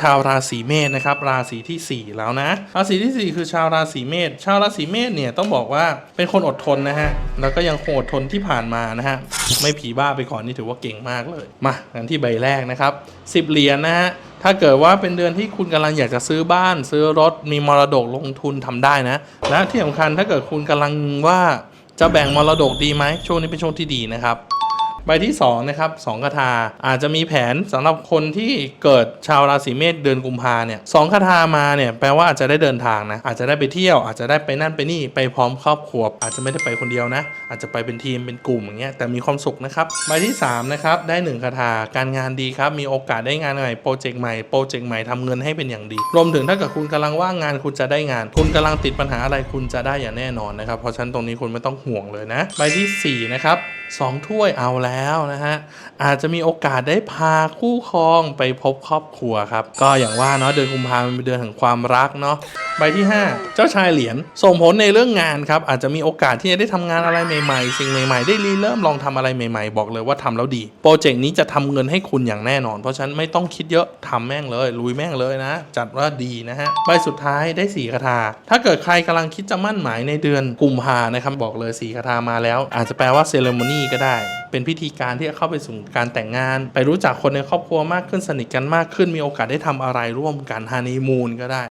ชาวราศีเมษนะครับราศีที่ 4 แล้วนะ ราศีที่ 4 คือชาวราศีเมษชาวราศีเมษเนี่ยต้องบอกว่าเป็นคนอดทนนะฮะแล้วก็ยังคงอดทนที่ผ่านมานะฮะไม่ผีบ้าไปก่อนนี่ถือว่าเก่งมากเลยมากันที่ใบแรกนะครับ10เหรียญนะฮะถ้าเกิดว่าเป็นเดือนที่คุณกำลังอยากจะซื้อบ้าน ซื้อรถมีมรดกลงทุนทำได้นะและที่สำคัญถ้าเกิดคุณกำลังว่าจะแบ่งมรดกดีไหมช่วงนี้เป็นช่วงที่ดีนะครับ ใบที่2นะครับสองคาถาอาจจะมีแผนสำหรับคนที่เกิดชาวราศีเมษเดือนกุมภาเนี่ยสองคาถามาเนี่ยแปลว่าอาจจะได้เดินทางนะอาจจะได้ไปเที่ยวอาจจะได้ไปนั่นไปนี่ไปพร้อมครอบครัวอาจจะไม่ได้ไปคนเดียวนะ อาจจะไปเป็นทีมเป็นกลุ่มอย่างเงี้ยแต่มีความสุขนะครับใบที่3นะครับได้1คาถาการงานดีครับมีโอกาสได้งานใหม่โปรเจกต์ใหม่โปรเจกต์ใหม่ทำเงินให้เป็นอย่างดี รวมถึงถ้าเกิดคุณกำลังว่างงานคุณจะได้งาน คุณกำลังติดปัญหาอะไรคุณจะได้อย่างแน่นอนนะครับเพราะฉะนั้นตรงนี้คุณไม่ต้องห่วงเลยนะใบที่สี่นะครับ สองถ้วยเอาแล้วนะฮะ อาจจะมีโอกาสได้พาคู่ครองไปพบครอบครัวครับ ก็อย่างว่าเนาะเดือนกุมภาพันธ์เป็นเดือนแห่งความรักเนาะ ใบที่ 5 เจ้าชายเหรียญส่งผลในเรื่องงานครับอาจจะมีโอกาสที่จะได้ทำงานอะไรใหม่ๆ สิ่งใหม่ๆ ได้รีเริ่มลองทำอะไรใหม่ๆ บอกเลยว่าทำแล้วดี โปรเจกต์นี้จะทำเงินให้คุณอย่างแน่นอน เพราะฉะนั้นไม่ต้องคิดเยอะทำแม่งเลย ลุยแม่งเลยนะ จัดว่าดีนะฮะใบสุดท้ายได้สีคาถาถ้าเกิดใครกำลังคิดจะมั่นหมายในเดือนกุมภานะครับบอกเลยสีคาถามาแล้ว อาจจะแปลว่าเซเลโมนีก็ได้ เป็นพิธีการที่จะเข้าไปสู่การแต่งงาน ไปรู้จักคนในครอบครัวมากขึ้นสนิทกันมากขึ้นมีโอกาสได้ทำอะไรร่วมกันฮันนีมูนก็ได้